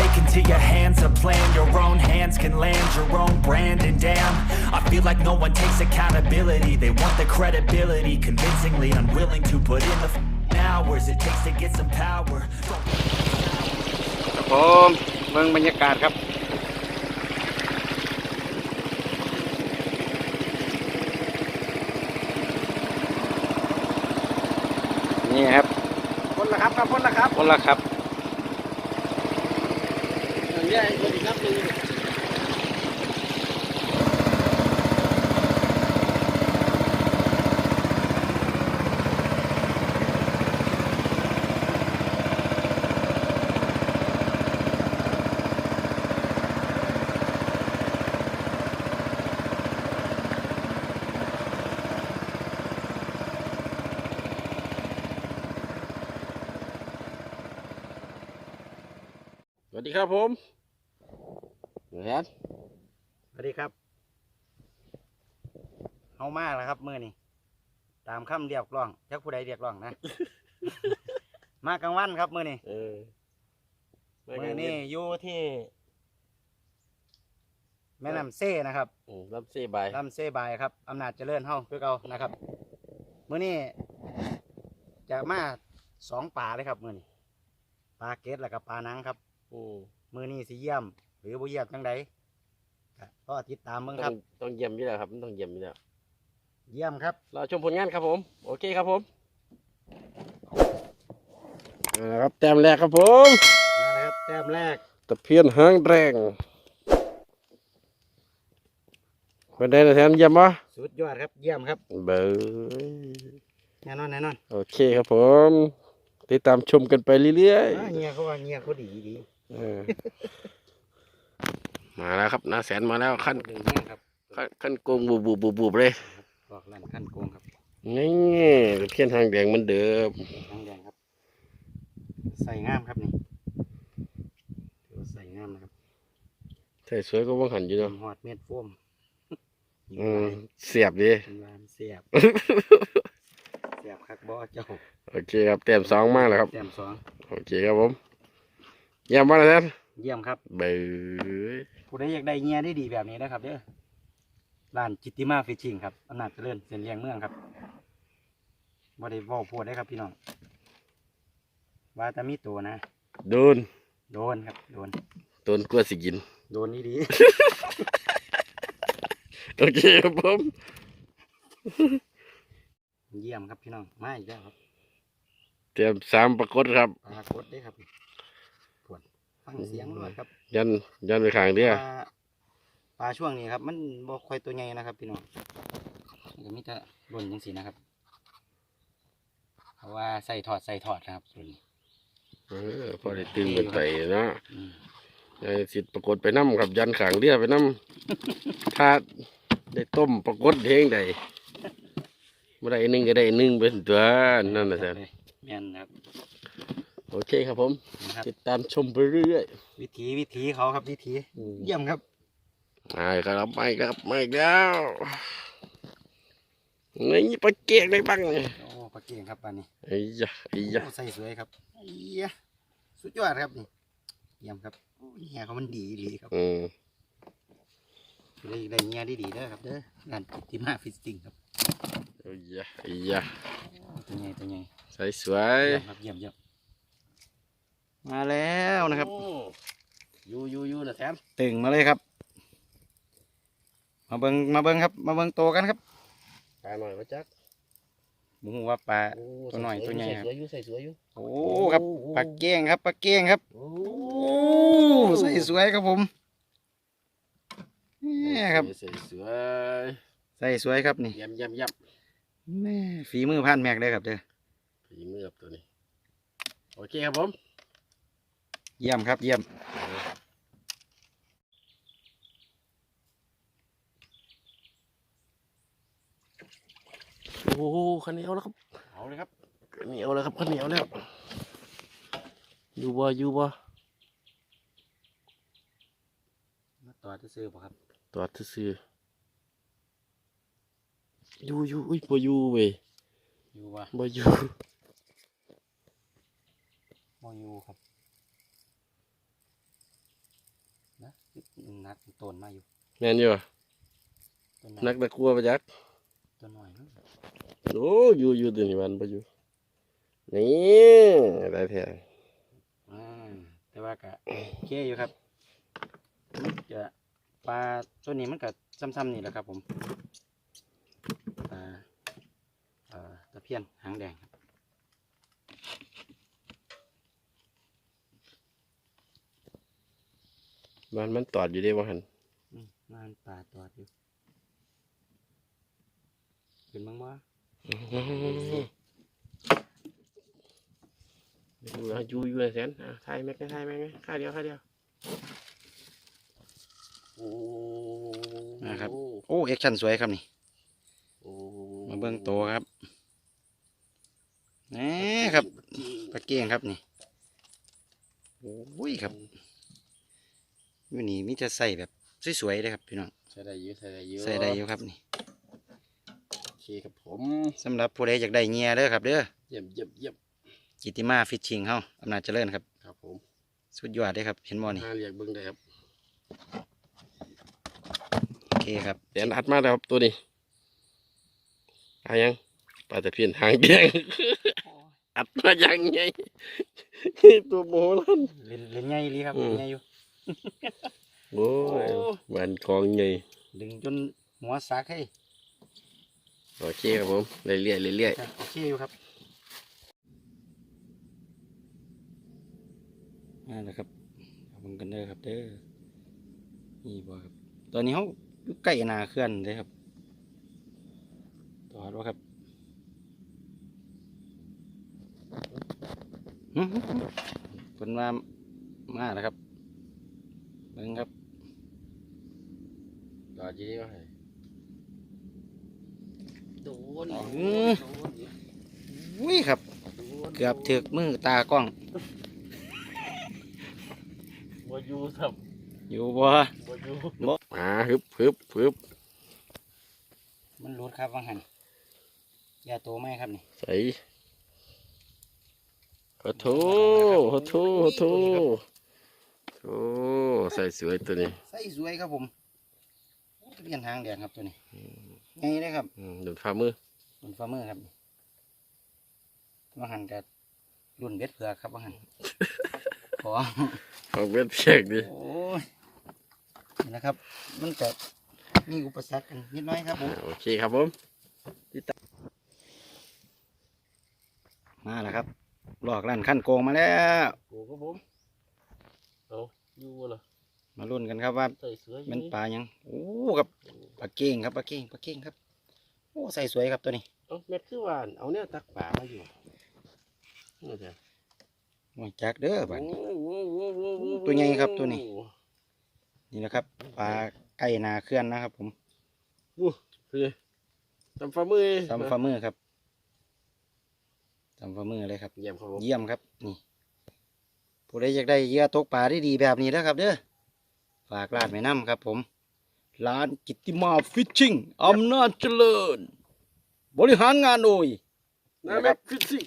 Take into your hands a plan Your own hands can land your own brand And damn, I feel like no one takes accountability They want the credibility Convincingly unwilling to put in the f***ing hours It takes to get some power Don't ครับผมเมืองบรรยากาศครับ นี่ครับ คนละครับครับคนละครับ คนละครับ แย่คนอีกครับนึง สวัสดีครับผมเดี๋ยวครับ สวัสดีครับ เฮามาแล้วครับ มื้อนี้ตามคำเรียกร้องจักผู้ใดเรียกร้องนะ มากลางวันครับ มื้อนี้เออมื้อนี้อยู่ที่ แม่น้ำเซ่นะครับอืมรับเซบายลำเซ่บายครับอำนาจเจริญเฮาคือเก่านะครับ มื้อนี้จะมาสองป่าเลยครับมื้อนี้ปลาเกตแล้วก็ปลานังครับอืมมื้อนี้สิเยี่ยม หรือบ่เยี่ยมจังใดก็รอติดตามเบิ่งคต้รัอบงต้องเยี่ยมอยู่แล้วครับต้องเยี่ยมอยู่แล้ว เยี่ยมครับ เราชมผลงานครับผม โอเคครับผมเอาละครับแต้มแรกครับผมมาเลยครับแต้มแรกตะเพียนหางแรงเป็นไงนะแทนเยี่ยมปะสุดยอดครับเยี่ยมครับเบอร์แน่นอนแน่นอน โอเคครับผมติดตามชมกันไปเรื่อยอ่าเงียเขาว่าเงียเขาดีดีๆเออมาแล้วครับนาแสนมาแล้วขั้นหนึ่งแม่ครับขั้นขั้นโกงบูบบูบบูบบูบเลยบ อกลั่นขั้นโกงครับนี่ตะเพียนหางแดงเหมันเดิมทางแดงครับ ใส่งามครับนี่ถือว่าใส่งามนะครับใส่สวยก็ว่างหันอยู่เนาะหอดเม็ดโฟมอืมเสียบดีเป็นลานเสียบ เสียบคักบ่เจ้าโอเคครับเต็มสองมากแล้วครับแต้มสองโอเคครับผมเยี่ยมมากนะท่านเยี่ยมครับเบ้ยผู้ใดอยากได้เงียได้ดีแบบนี้นะครับเด้อ ร้านจิตติมาฟิชชิงครับอำนาจเจริญเส้นเลียงเมืองครับบ่ได้เว้าพูดได้ครับพี่น้องว่าแต่มีตัวนะ โดน โดนครับ โดน โดนกลัวสิกิน โดนนี่ดี โอเคครับผมเยี่ยมครับพี่น้องมาอีกแล้วครับเตรียมสามปรากฏครับ ปรากฏได้ครับปวดฟังเสียงด้วยครับ ยันยันไปข้างเดีปยวลา ปลาช่วงนี้ครับ มันบ่ค่อยตัวใหญ่นะครับพี่น้องก็มีแต่บนจังสีนะครับเพราะว่าใส่ถอดใส่ถอดนะครับส่วนนี้เออพอได้ตึงกันไปเนาะอืมไอ้สิทธิ์ปรากฏไปน้ำครับยันข้างเดียวไปน้ำ ถ้าได้ต้มปรากฏเฮงใดไม่ได้หนึ่งก็ได้หนึ่งเป็นตัวนั่นนะท่านแม่นครับโอเคครับผม นะครับ ติดตามชมไปเรื่อยวิถีวิถีเขาครับวิถีอืม เยี่ยมครับ ไอ้ครับไม่ครับไม่แล้วนี่ปลาเกียกได้บ้างเนี่ยโอ้ปลาเก่งครับปลานี้ไอ้ยะไอ้ยะโอ้ใส่สวยครับไอ้ยะสุดยอดครับนี่เยี่ยมครับโอ้ยเฮียเขามันดีอีหลีครับอืมได้ได้เฮียได้ดีเด้อครับเด้อนั่นที่มาฟิสติ้งครับไอ้ยะไอ้ยะตัวใหญ่ตัวใหญ่ใส่สวยเยี่ยมครับเยี่ยมเยี่ยมมาแล้วนะครับโอ้อยู่อยู่อยู่นะแทนตึงมาเลยครับ มาเบิงมาเบิงครับ มาเบิงโตกันครับตาหน่อยมาจักหมูว่าปลาโอ้ตัวหน่อยตัวใหญ่ครับใส่สวยอยู่ใส่สวยอยู่โอ้ครับปลาเก้งครับปลาเก้งครับโอ้โอ้ใส่สวยครับผมนี่ครับใส่สวยใส่สวยครับนี่เยี่ยมเยี่ยมเยี่ยมแม่ฝีมือพันแม็กเลยครับเด้อฝีมือครับตัวนี้โอเคครับผม เยี่ยมครับเยี่ยม โหขันเหนียวแล้วครับเอาเลยครับขันเหนียวแล้วครับขันเหนียวแล้วอยู่บ่อยู่บ่มาต่อจะซื้อป่ะครับตัวซื่อๆอยู่อยู่อุ้ยบ่อยู่เว้ยอยู่วะบ่อยู่มอยูครับนะนัดต้นมาอยู่แม่นอยู่ต้นนักตะกัวประจักษ์ต้นหน่อยมั้ง โอ้อยู่อยู่ตัวนี้มันบ่อยู่นี่ได้แท้อ่าแต่ว่าก็โอเคอยู่ครับจะปลาตัวนี้มันก็ซ้ำๆนี่แหละครับ ผมปลาเอ่อตะเพียนหางแดงครับมันมันตอดอยู่เด้ว่าหั่นอืมน่านปลาตัวอยู่เป็นบ้างวะ อยู่แล้วอยู่อยู่แสนอะถ่ายแม็กถ่ายแม็กค่าเดียวค่าเดียว โอ้นะครับ โอ้เอ็กชั่นสวยครับนี่โอ้มาเบิ้งโตวครับนี่ครับปลาเกี้ยงครับนี่โอ้ยครับอยู่นี่มิจะใส่แบบสวยๆเลยครับพี่น้องใส่ได้เยอะใส่ได้เยอะใส่ได้อยู่ครับนี่โอ เคครับผมสำหรับผู้ใดอยากได้เงียเด้อครับเด้อเยี่ยมเยี่ยมเยี่ยมกิติมาฟิชชิงเฮาอำนาจเจริญครับ ครับผมสุดยอดเลยครับ เห็นบ่นี่หาเรียกเบิ้งได้ครับโอเคครับแสนอัดมาแล้วครับตัวนี้อายังปลาตะเพียนหางแดงอัดมาอย่างไงตัวโมลันเล่นเล่นใหญ่ดีครับอืมเล่นใหญ่อยู่โอ้ยโอ้มันคลองไงดึงจนหัวสักให้ โอเคครับผมเรื่อยๆเรื่อยครับโอเคอยู่ครับนั่นแหละครับเอาเบิ่งกันเด้อครับเด้อนี่บ่ครับ ตอนนี้เขาอยู่ใกล้หนาเคลื่อนเลยครับต่อว่าครับอื้อหือเป็นมามาแล้วครับเบิ่งครับๆต่อจีว่าให้ โดนอื้ออุ้ยครับ เกือบถึกมือตากล้องบ่อยู่ครับอยู่บ่บ่อยู่มาฮึบฮึบฮึบมันรุดครับว่างหันยาโตไหมครับนี่ใส่ขอโทษขอโทษขอโทษโอ้ใส่สวยตัวนี้ ใส่สวยครับผมเปลี่ยนหางแดงครับตัวนี้ ไงเลยครับอืมโดนฝ่ามือบนฟ้ามือครับว่างหันกับรุ่นเบ็ดเผือกครับว่างหัน ขอของเบ็ดเพียกดิโอ้ยนี่นะครับ มันจะมีอุปสรรคกันนิดหน้อยครับผมโอเคครับผม มาแล้วครับลอกลั่นขั้นโกงมาแล้วโอ้ครับผมเอาอยู่เหรอ มาลุ้นกันครับว่าใส่เสืออยู่มันปลายังโอ้กับปลาเก้งครับปลาเก้งปลาเก้งครับโอ้ใส่สวยครับตัวนี้เอาเม็ดคือหวานเอาเนี่ยตักป่ามาอยู่นี่จ้ะมาจากเด้อบัดโอ้โหโอ้โหโอ้โหตัวใหญ่ครับตัวนี้ นี่นะครับปลาไก่นาเคลื่อนนะครับ ผมคือตำฝ่ามือซ้ำฝ่ามือครับซ้ำฝ่ามือเลยครับ เยี่ยมครับผมเยี่ยมครับ นี่ผู้ใดอยากได้เหยื่อตกปลาได้ดีแบบนี้นะครับ เด้อ ฝากร้านแม่น้ำครับผม ร้านกิตติมาฟิชชิ่งอำนาจเจริญ บริหารงานโดยน้าแม็กฟิชซิ่ง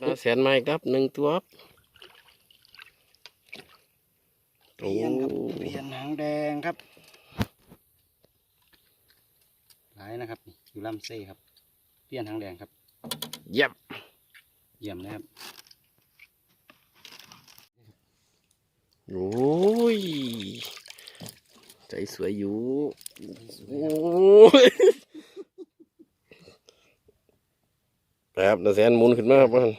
น้าแสนไม้ครับหนึ่งตัวครับเปลี่ยนครับเปลี่ยนหางแดงครับหลายนะครับนี่อยู่ลำเซ่ครับเปลี่ยนหางแดงครับ เยี่ยมเยี่ยมเลยครับ โอ้ยใจสวยอยู่โอ้ยแป๊บน้าแสนหมุนขึ้นมาครับมัน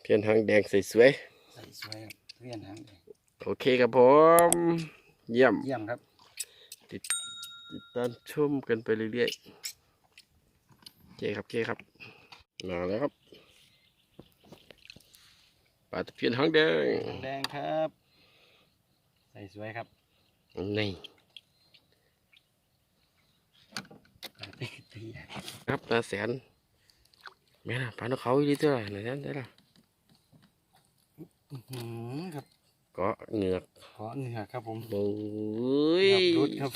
เพียนหางแดงใส่สวยใส่สวยครับเปลี่ยนหางแดงโอเคครับผมเยี่ยมเยี่ยมครับติดตามชมกันไปเรื่อยๆโอเคครับโอเคครับมาแล้วครับ ปลาตะเพียนหางแดงหางแดงครับ ใส่สวยครับนี่ตื่นพี่ครับนาแสนแม่น่ะปลานกเขาอีดีตัวไหนนั่นได้ละอื้อหือครับเก็เหงือกขอเหนือครับผมโอ้ยครับรุดครับ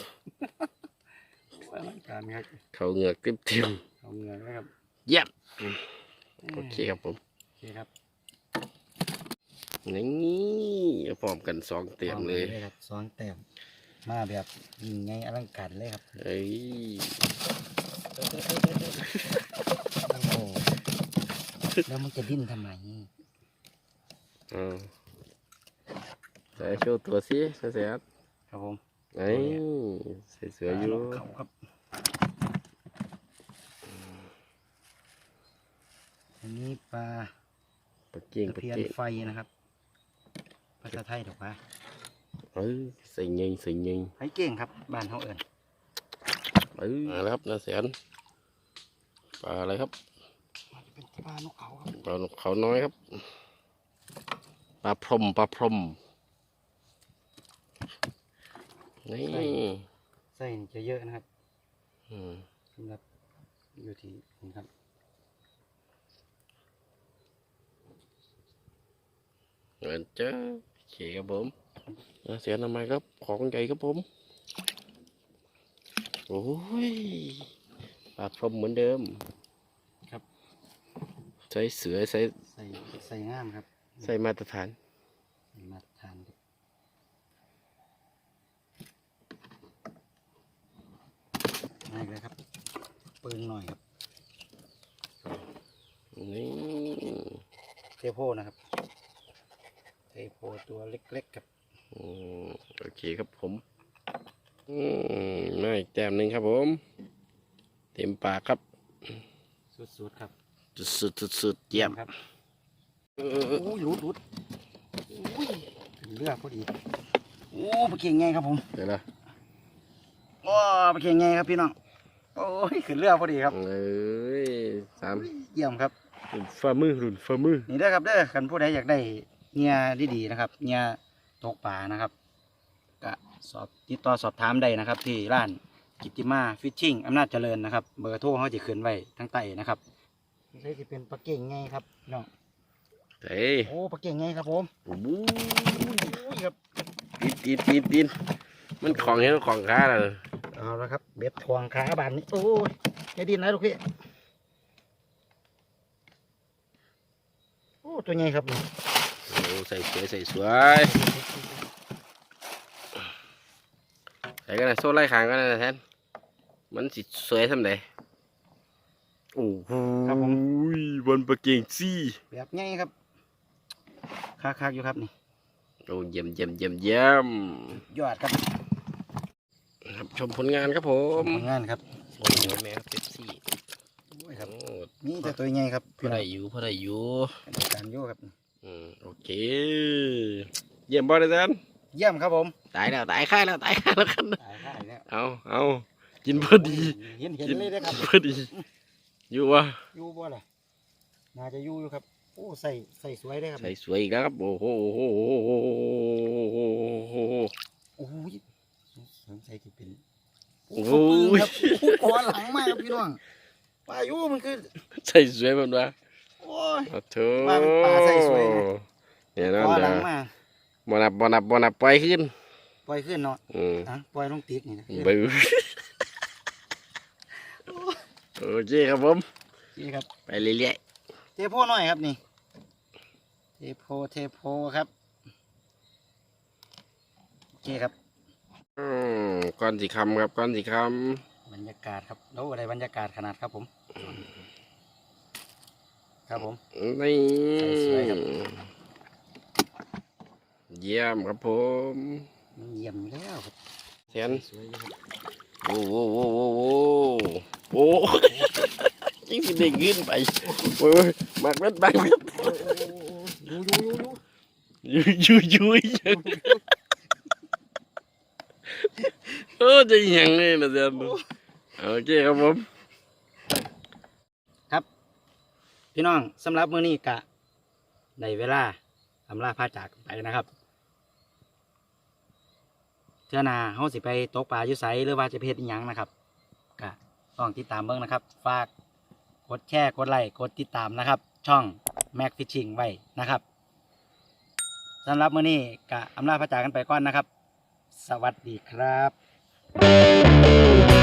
อลังการครับเขาเหงือกเต็มเต็มเอาเหนือนะครับๆเยี่ยมโอเคครับผมโอเคครับ นี่พร้อมกันสองเต็มเลยอาครับสองแต้มมาแบบยิ่งไงอลังการเลยครับเอ้ยโอ้โหแล้วมันจะดิ้นทำไมเอาใส่โชว์ตัวสินาแสนครับผมไอ้ยใส่เสืออยู่เขาครับอันนี้ปลาปะเกียงตะปะเพียนเกียงไฟนะครับ ภาษาไทยถูกปะเอ้ยใส่เงินใส่เงินไห้เก่งครับบ้านเขาเอิญเอ้ยมาแล้วครับนาแสนปลาอะไรครับเป็นปลานกเขาครับปลาเขาน้อยครับปลาพรมปลาพรมนี่ไส้นี่จะเยอะนะครับอืมสำหรับอยู่ที่นี่ครับเงินจ้าโอ เคครับผมนาแสนทำไมครับของใหญ่ครับผม โอ้ยปลาพรมเหมือนเดิมครับใส่เสือใส่ใส่ใส่งามครับ ใส่มาตรฐานมาทานครับมาอีกแล้วครับปืนหน่อยครับนี่เทโพนะครับ เทโพตัวเล็กๆครับอืมโอเคครับผม อืมมาอีกแต้มหนึ่งครับผม เต็มปากครับ สุดๆครับ สุดสุดสุดๆเยี่ยมครับเออเออโอ้ยรุดรุดโอ้ยถึงเลือกพอดีโอ้ปลาเก่งไงครับผมเดี๋ยวนะโอ้ปลาเก่งไงครับพี่น้องโอ้ยขึ้นเรือพอดีครับเอ้ยสามเยี่ยมครับรุ่นฝ่ามือรุ่นฝ่ามือนี่เด้อครับเด้อคันผู้ใดอยากได้ เงียดีๆนะครับเงียตกปลานะครับก็สอบติดต่อสอบถามได้นะครับ ที่ร้านกิตติมาฟิชชิ่งอำนาจเจริญนะครับ เบอร์โทรเขาจะขึ้นไว้ทั้งใต้นะครับนี่จะเป็นปลาเก่งไงครับพี่น้องเฮ้ยโอ้ปลาเก่งไงครับผมบู๊โอ้ยครับติดติดติดติดมันของเห็นของค้าเลยเอาละครับ เบ็ดทวงขาบานนี้โอ้ยอย่าดินนะลูกพี่โอ้ตัวใหญ่ครับนี่โอ้ ใส่สวยใส่สวยใส่กันนะโซ่ไล่ขางกันนะแทนมันสิสวยทำไดโอ้โหบนปลาเก่งซี่แบบใหญ่ครับคักๆอยู่ครับนี่โอ้เยี่ยมเยี่ยมเยี่ยมเยี่ยมยอดครับครับชมผลงานครับผมผลงานครับโอ้ยแม่ครับเป๊ปซี่โอ้ยครับโอ้นี่แต่ตัวใหญ่ครับพอได้อยู่พอได้อยู่จัดการอยู่ครับอืม โอเค เยี่ยมบอลเลยท่านเยี่ยมครับผมตายแล้วตายค่ายแล้วตายค่ายแล้วกันตายค่ายแล้วเอาเอากินพอดีเห็นเห็นกินเลยนะครับ พอดี อยู่วะอยู่บ่ล่ะน่าจะอยู่อยู่ครับโอ้ใส่ใส่สวยเลยครับใส่สวยอีกแล้วครับ โอ้โหโอ้โหโอ้โหโอ้โหโอ้ยสงสัยจะเป็นโอ้โหครับโอ้คอหลังมากครับพี่น้องปลาอยู่มันคือใส่สวยมันวะโอ้ยโอ้โถว่าเป็นปลาใส่สวยนะ เนี่ยนะคอหเดี๋ลัยวงมาบอนับบอนับบอนับปล่อยขึ้น ปล่อยขึ้นเนาะอืมอะปล่อยลงติ๊กนี่นะบื้อโอเคครับผม นี่ครับ ไปเรื่อยเทโพหน่อยครับนี่ เทโพเทโพครับโอเคครับ ๆอืมก้อนสีคำครับก้อนสีคบรรยากาศครับโอ้อะไรบรรยากาศขนาดครับผม ครับผมำนี่ใส่สวยครับ เยี่ยมครับผมมันเยี่ยมอยู่แล้วครับเทียนสวยอยู่ครับโอ้โหโอ้โหโอ้โหโอ้โหยิ่งสิได้ขึ้นไปโอ้ยมากเม็ดมากเม็ดดูดูดูดูยุยยุยยุยยังโอ้จะยังไงนะเทียนโอเคครับผมพี่น้องสำหรับมื้อนี้กะในเวลาอำลาพาจากไปนะครับเทื่อนาเฮาสิไปตกปลาอยู่ไสหรือว่าจะเฮ็ดอีหยังนะครับก็ต้องติดตามเบิ่งนะครับ ฝากกดแชร์กดไลค์กดติดตามนะครับ ช่องแม็กฟิชชิงไว้นะครับสำหรับมื้อนี้กะอำลาพระจากกันไปก่อนนะครับ สวัสดีครับ